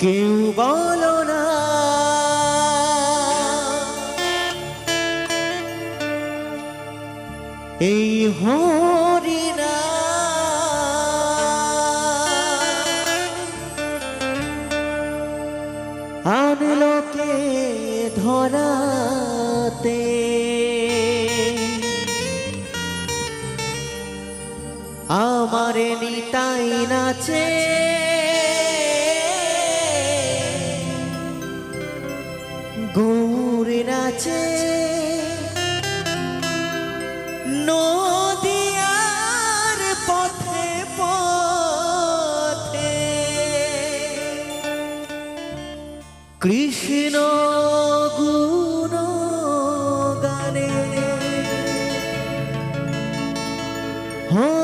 কেউ বলো না। এই হরিণা আনলোকে ধরাতে? আমার নিতাই নাচে। নাচে নদিয়ার পথে পথে। কৃষ্ণ গুণ গানে। হরি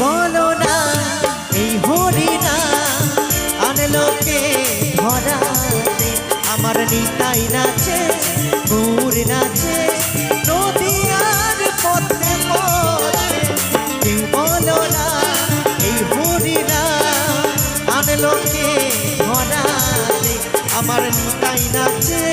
বলো না, এই হরিণা আনলোকে ধরাতে আমার নিতাই নাচে গৌর নাচে নদিয়ার পথে কেউ বলো না, এই হরিণা আনলোকে ধরাতে আমার নিতাই নাচে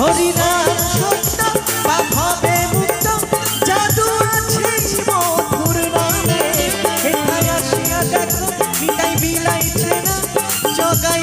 হরিনাম সত্য পাভবে মুক্ত, জাদু আছে মধুর নামে। হেঠায় আসিয়া দেখো মিটাই বিলাইছে না, জগাই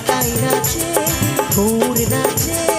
নিতাই নাচে ঘুর নাচে।